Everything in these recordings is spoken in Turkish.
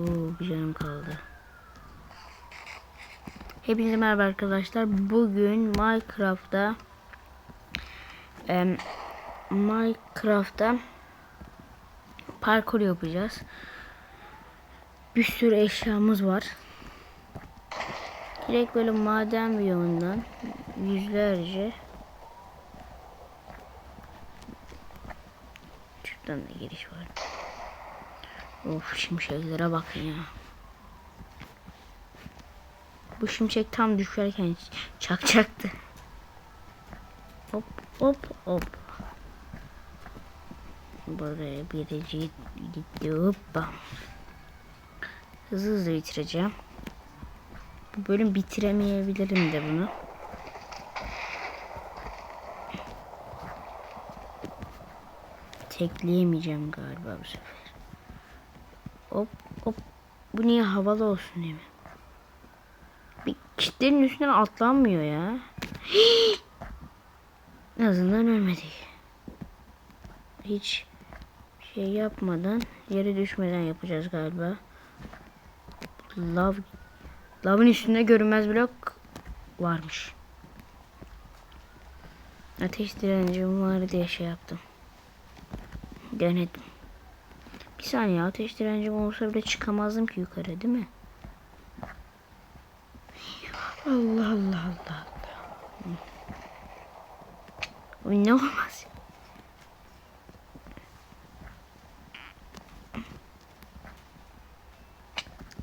Oo, bir canım kaldı. Hepinize merhaba arkadaşlar. Bugün Minecraft'ta em, Minecraft'ta parkur yapacağız. Bir sürü eşyamız var. Direkt böyle maden biyomundan yüzlerce Şuradan da giriş var. Of şimşeklere bakın ya. Bu şimşek tam düşerken çakacaktı. Hop hop hop. Buraya biricik gitti hoppa. Hızlı hızlı bitireceğim. Bu bölüm bitiremeyebilirim de bunu. Tekleyemeyeceğim galiba bu sefer. Hop hop. Bu niye havalı olsun diye mi? Bir kitlerin üstünden atlanmıyor ya. en azından ölmedik. Hiç şey yapmadan yere düşmeden yapacağız galiba. Lav Lavın üstünde görünmez blok varmış. Ateş direncim var diye şey yaptım. Denedim. Bir saniye ateş direncim olsa bile çıkamazdım ki yukarı değil mi? Allah Allah Allah Allah. O ne olmaz.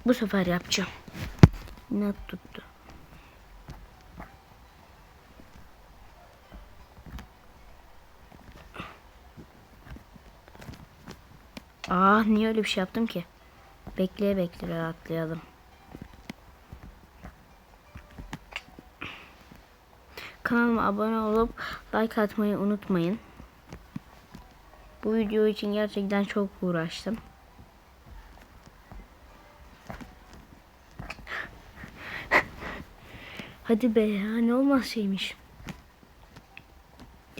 Bu sefer yapacağım. İnat tuttu. Aa niye öyle bir şey yaptım ki? Bekleye bekleye atlayalım. Kanalıma abone olup like atmayı unutmayın. Bu video için gerçekten çok uğraştım. Hadi be ya ne olmaz şeymiş.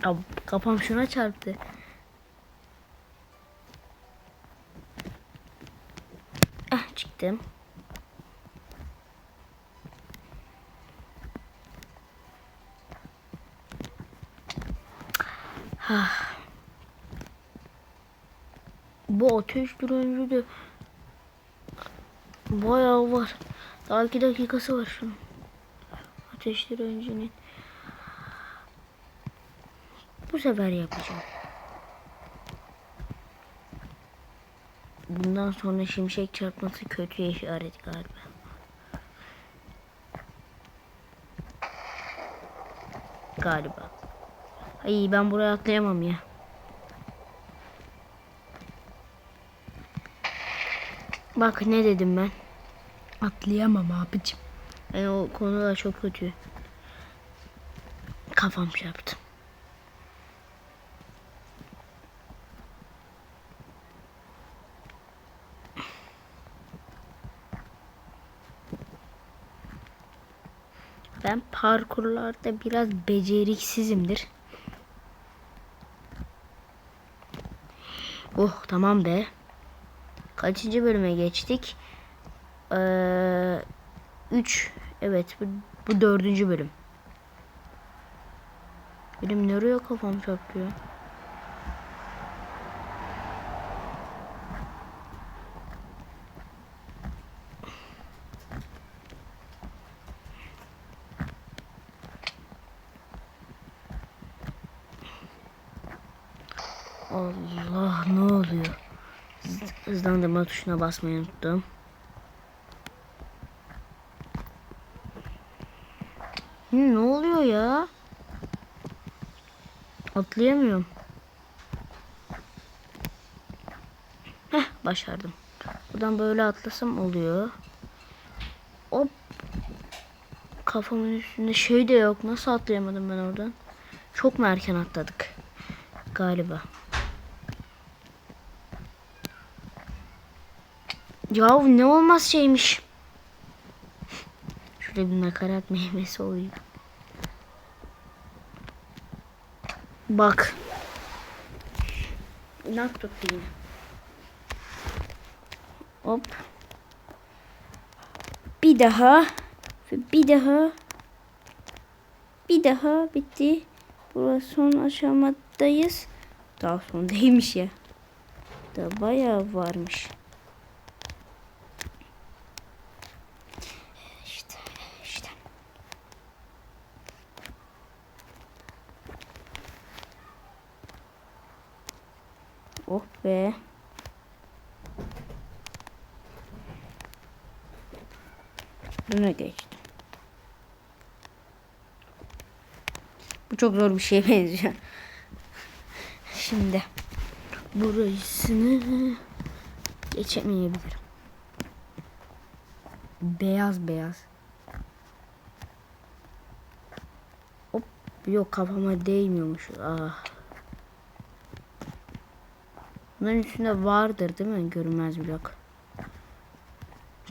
Ya kafam şuna çarptı. Çıktım. Ah. Bu ateş direnci de bayağı var. Daha iki dakikası var şunun. Ateş direncinin. Bu sefer yapacağım. Bundan sonra şimşek çarpması kötü işaret galiba. Galiba. Ay ben buraya atlayamam ya. Bak ne dedim ben. Atlayamam abicim. Yani o konuda çok kötü. Kafam çarptı. Ben parkurlarda biraz beceriksizimdir. Oh tamam be. Kaçıncı bölüme geçtik? Ee, 3 evet bu, bu dördüncü bölüm. Benim nereye kafam çarpıyor? Allah ne oluyor? Hız- Hızlandırma tuşuna basmayı unuttum. Hı, ne oluyor ya? Atlayamıyorum. Heh başardım. Buradan böyle atlasam oluyor. Hop. Kafamın üstünde şey de yok. Nasıl atlayamadım ben oradan? Çok mu erken atladık? Galiba. Ya ne olmaz şeymiş. Şurada bir nakarat meyvesi olayım. Bak. İnat tuttu yine. Hop. Bir daha. Bir daha. Bir daha bitti. Burası son aşamadayız. Daha son değilmiş ya. Da bayağı varmış. Be. Buna geçtim. Bu çok zor bir şeye benziyor. Şimdi burasını geçemeyebilirim. Beyaz beyaz. Hop yok kafama değmiyormuş. Ah. Bunların üstünde vardır değil mi? Görünmez blok.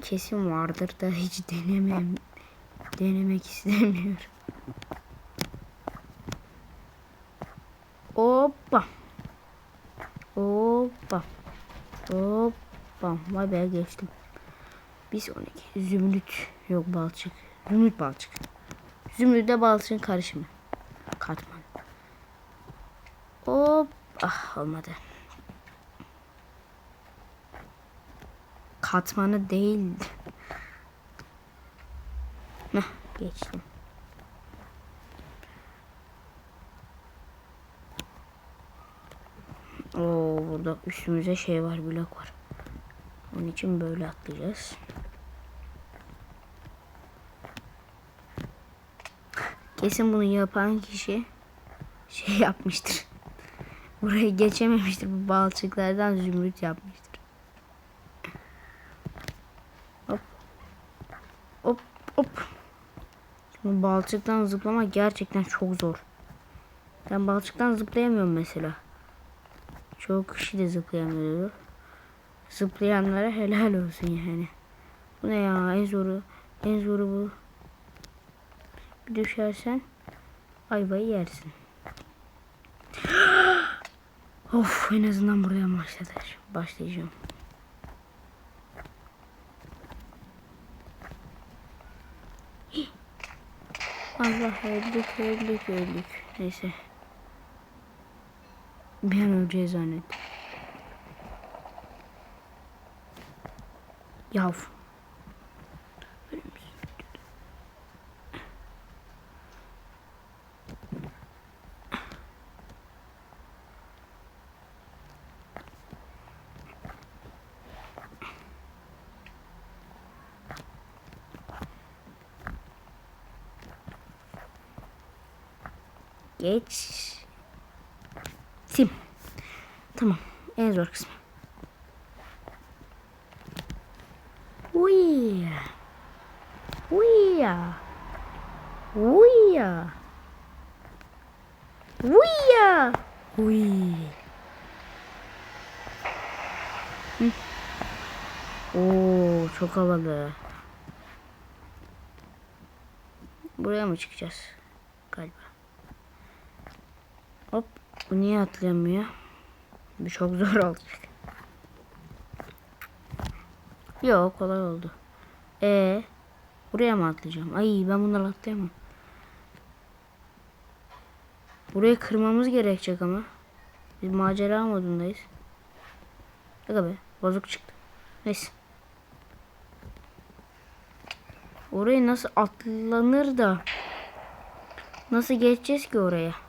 Kesin vardır da hiç denemem. Denemek istemiyorum. Hoppa. Hoppa. Hoppa. Vay be geçtim. Bir sonraki zümrüt yok balçık. Zümrüt balçık. Zümrütle balçığın karışımı. Katman. Hop. Ah olmadı. Katmanı değil. Heh, geçtim. Oo, burada üstümüze şey var, blok var. Onun için böyle atlayacağız. Kesin bunu yapan kişi şey yapmıştır. Burayı geçememiştir. Bu balçıklardan zümrüt yapmıştır. Hop. Hop. Bu balçıktan zıplamak gerçekten çok zor. Ben balçıktan zıplayamıyorum mesela. Çoğu kişi de zıplayamıyor. Zıplayanlara helal olsun yani. Bu ne ya en zoru en zoru bu. Bir düşersen ayvayı yersin. of en azından buraya başladı. Başlayacağım. Allah öldük öldük öldük. Neyse. Bir an öleceğiz zannettim. Yav. Geç. Sim. Tamam. En zor kısmı. Uy. Uy. Uy. Uy. Uy. Hı. Oo, çok havalı. Buraya mı çıkacağız? Galiba. Hop. Bu niye atlayamıyor? Bu çok zor olacak. Yok kolay oldu. E buraya mı atlayacağım? Ay ben bunları atlayamam. Burayı kırmamız gerekecek ama. Biz macera modundayız. Aga be bozuk çıktı. Neyse. Orayı nasıl atlanır da nasıl geçeceğiz ki oraya?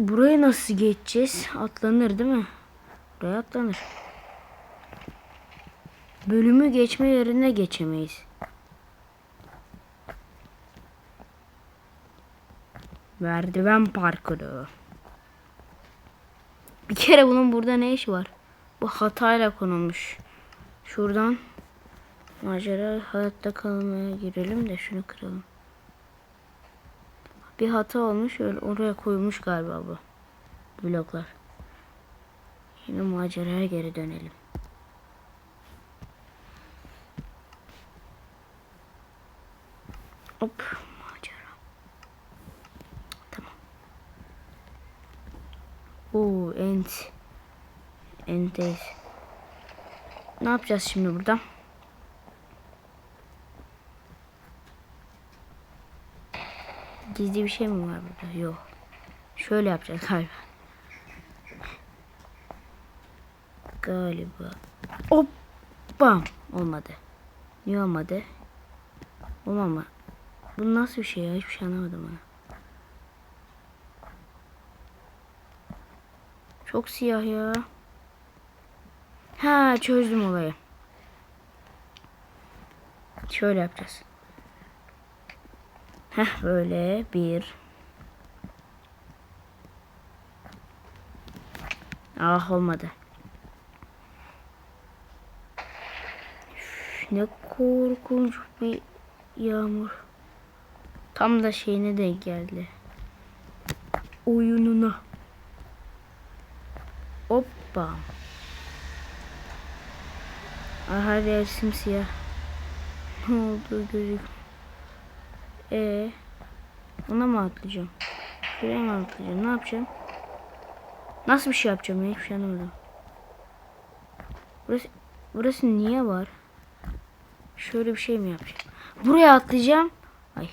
Buraya nasıl geçeceğiz? Atlanır değil mi? Buraya atlanır. Bölümü geçme yerine geçemeyiz. Merdiven parkuru. Bir kere bunun burada ne işi var? Bu hatayla konulmuş. Şuradan macera hayatta kalmaya girelim de şunu kıralım. Bir hata olmuş öyle oraya koymuş galiba bu bloklar. Yine maceraya geri dönelim. Hop macera. Tamam. Oo ent. Enteyiz. Ne yapacağız şimdi burada? Gizli bir şey mi var burada? Yok. Şöyle yapacağız galiba. Galiba. Hop. Bam. Olmadı. Niye olmadı? Olmama. Bu nasıl bir şey ya? Hiçbir şey anlamadım ben. Çok siyah ya. Ha çözdüm olayı. Şöyle yapacağız. Heh böyle bir. Ah olmadı. Üf, ne korkunç bir yağmur. Tam da şeyine denk geldi. Oyununa. Hoppa. Ah, Her yer simsiyah. Ne oldu gözük. Ee, ona mı atlayacağım? Şuraya mı atlayacağım? Ne yapacağım? Nasıl bir şey yapacağım ya? Hiçbir şey anlamadım. Burası, burası niye var? Şöyle bir şey mi yapacağım? Buraya atlayacağım. Ay.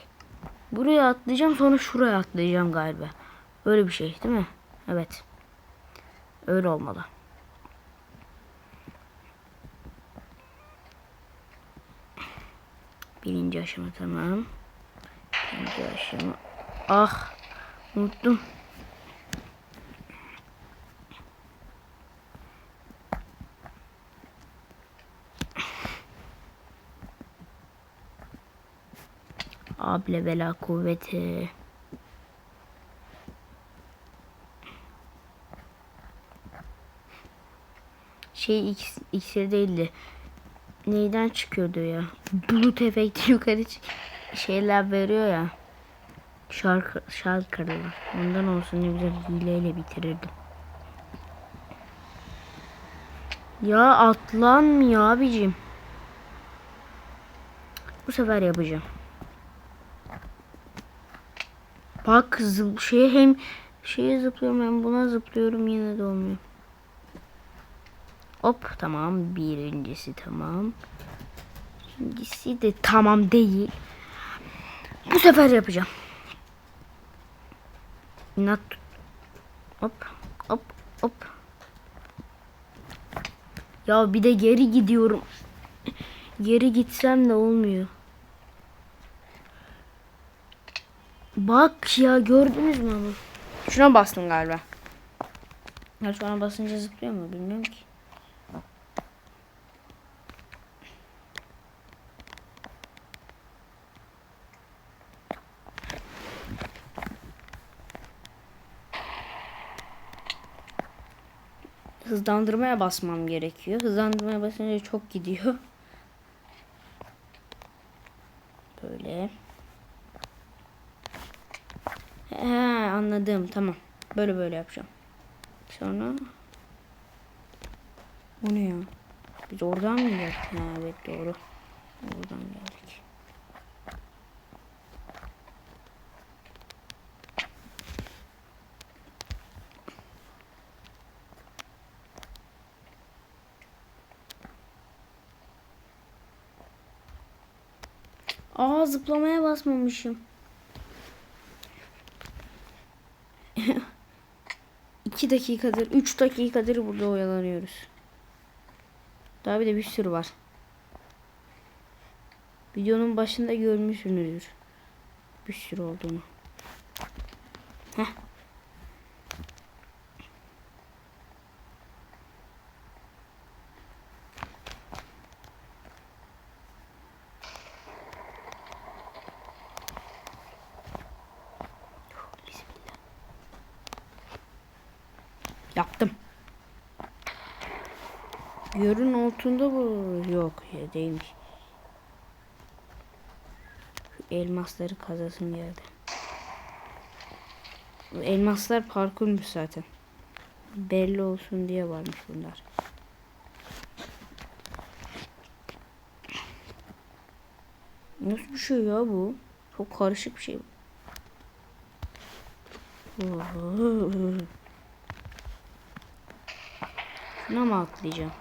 Buraya atlayacağım sonra şuraya atlayacağım galiba. Öyle bir şey değil mi? Evet. Öyle olmalı. Birinci aşama tamam. Aşama. Ah. Unuttum. Able bela kuvveti. Şey X, iksir değildi. Neyden çıkıyordu ya? Bulut efekti yukarı çık şeyler veriyor ya. Şarkı şarkılar. Ondan olsun ne güzel hileyle bitirirdim. Ya atlanmıyor abicim. Bu sefer yapacağım. Bak zıp şeye hem şeye zıplıyorum hem buna zıplıyorum yine de olmuyor. Hop tamam birincisi tamam. İkincisi de tamam değil. Bu sefer yapacağım. İnat. Hop hop hop. Ya bir de geri gidiyorum. Geri gitsem de olmuyor. Bak ya gördünüz mü ama? Şuna bastım galiba. Ya şu an basınca zıplıyor mu bilmiyorum ki. Hızlandırmaya basmam gerekiyor. Hızlandırmaya basınca çok gidiyor. Böyle. He, anladım. Tamam. Böyle böyle yapacağım. Sonra Bu ne ya? Biz oradan mı geldik? Evet doğru. Oradan geldik. Aa zıplamaya basmamışım. İki dakikadır, üç dakikadır burada oyalanıyoruz. Daha bir de bir sürü var. Videonun başında görmüşsünüzdür. Bir sürü olduğunu. Heh. Bismillah. Yaptım. Altında bu yok ya değilmiş. Şu elmasları kazasım geldi. Elmaslar parkurmuş zaten. Belli olsun diye varmış bunlar. Nasıl bir şey ya bu? Çok karışık bir şey. Şuna mı atlayacağım?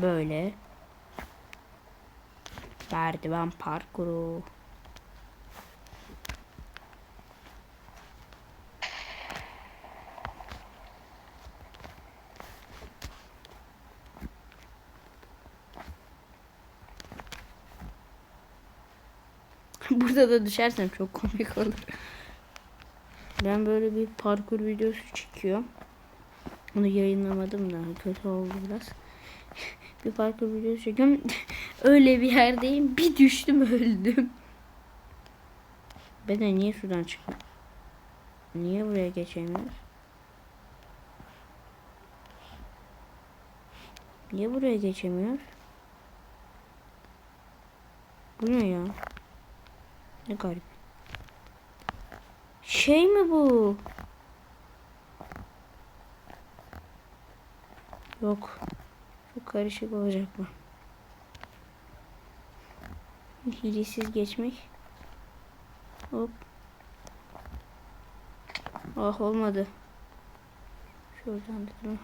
Böyle. Merdiven parkuru. Burada da düşersem çok komik olur. Ben böyle bir parkur videosu çekiyorum. Onu yayınlamadım da kötü oldu biraz. bir parkur videosu çekiyorum. Öyle bir yerdeyim. Bir düştüm öldüm. Ben de niye şuradan çıktım? Niye buraya geçemiyoruz? Niye buraya geçemiyoruz? Bu ne ya? Ne garip. Şey mi bu? Yok. Çok karışık olacak bu. Hilesiz geçmek. Hop. Ah olmadı. Şuradan dedim.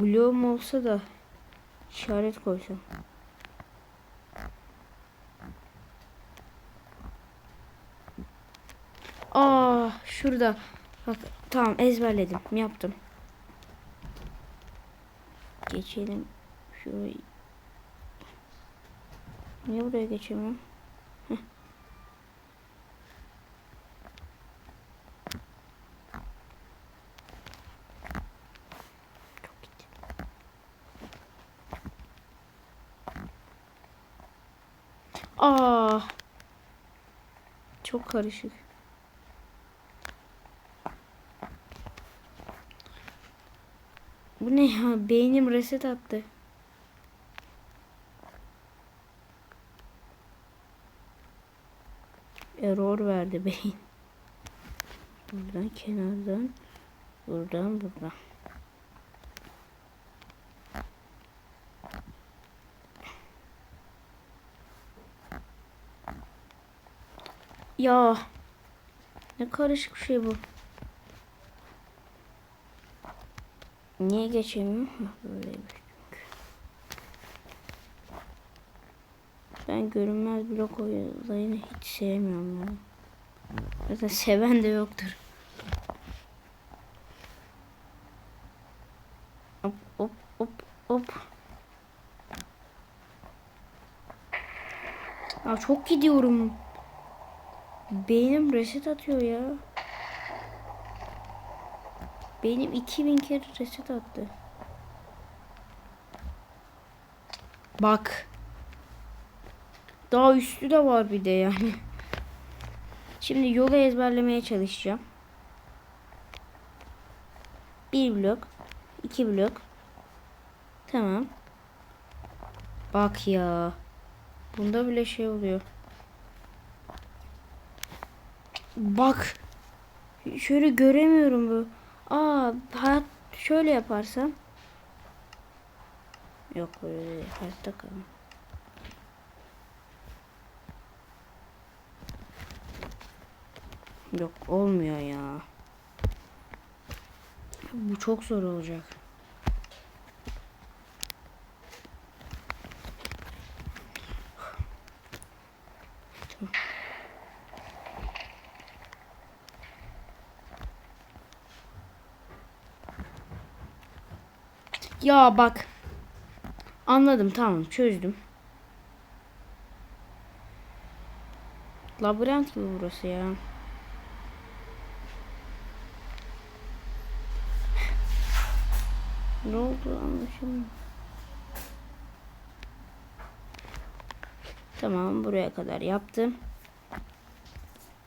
Bloğum olsa da işaret koysam. Aa şurada. Bak tamam ezberledim. Yaptım. Geçelim. Şurayı. Niye buraya geçemiyorum? Aa. Çok karışık. Ne ya? Beynim reset attı. Error verdi beyin. Buradan kenardan. Buradan buradan. Ya. Ne karışık bir şey bu. Niye geçemiyorum? Böyleymiş çünkü. Ben görünmez blok olayını hiç sevmiyorum ya. Zaten seven de yoktur. Hop hop hop hop. Aa, çok gidiyorum. Beynim reset atıyor ya. Benim 2000 kere reset attı. Bak. Daha üstü de var bir de yani. Şimdi yolu ezberlemeye çalışacağım. Bir blok. iki blok. Tamam. Bak ya. Bunda bile şey oluyor. Bak. Şöyle göremiyorum bu. Aa, hayat şöyle yaparsam. Yok böyle değil. Hayatta kalın. Yok olmuyor ya. Bu çok zor olacak. Ya bak. Anladım tamam çözdüm. Labirent gibi burası ya. Ne oldu anlaşılmıyor. Tamam buraya kadar yaptım.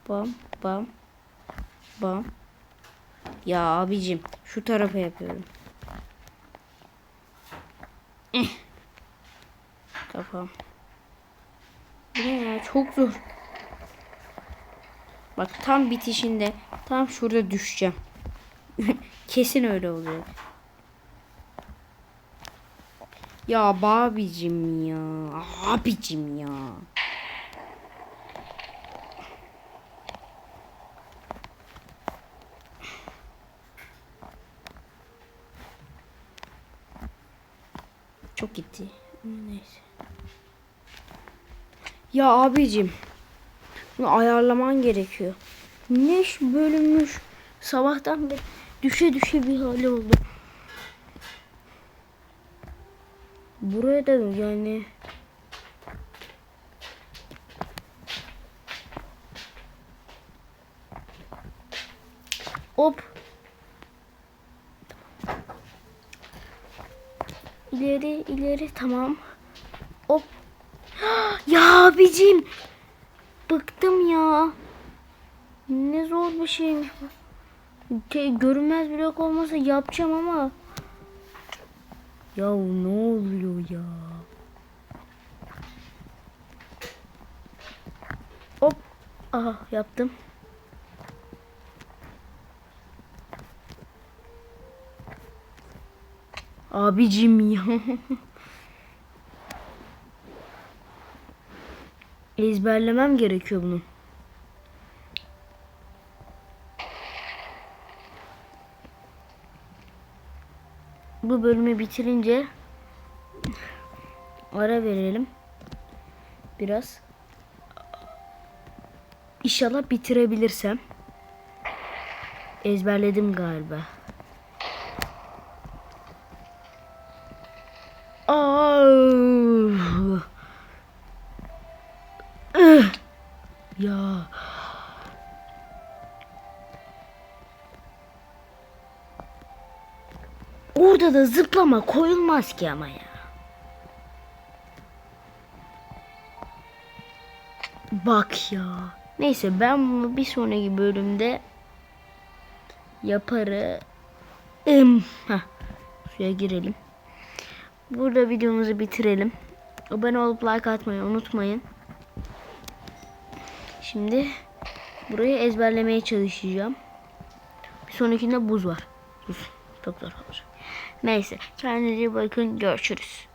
Bam bam bam. Ya abicim şu tarafa yapıyorum. Kafam. Ne ya çok zor. Bak tam bitişinde tam şurada düşeceğim. Kesin öyle oluyor. Ya babicim ya. Abicim ya. Çok gitti. Neyse. Ya abicim. Bunu ayarlaman gerekiyor. Ne bölünmüş. Sabahtan beri düşe düşe bir hali oldu. Buraya da yani Hop. İleri ileri tamam. Hop. Ya abicim. Bıktım ya. Ne zor bir şeymiş bu. Te- görünmez blok olmasa yapacağım ama. Ya ne oluyor ya? Hop. Aha yaptım. Abicim ya. Ezberlemem gerekiyor bunu. Bu bölümü bitirince ara verelim. Biraz. İnşallah bitirebilirsem. Ezberledim galiba. Ya. Orada da zıplama koyulmaz ki ama ya. Bak ya. Neyse ben bunu bir sonraki bölümde yaparım. Heh. Suya girelim. Burada videomuzu bitirelim. Abone olup like atmayı unutmayın. Şimdi burayı ezberlemeye çalışacağım. Bir sonrakinde buz var. Buz. Çok zor olacak. Neyse. Kendinize bakın. Görüşürüz.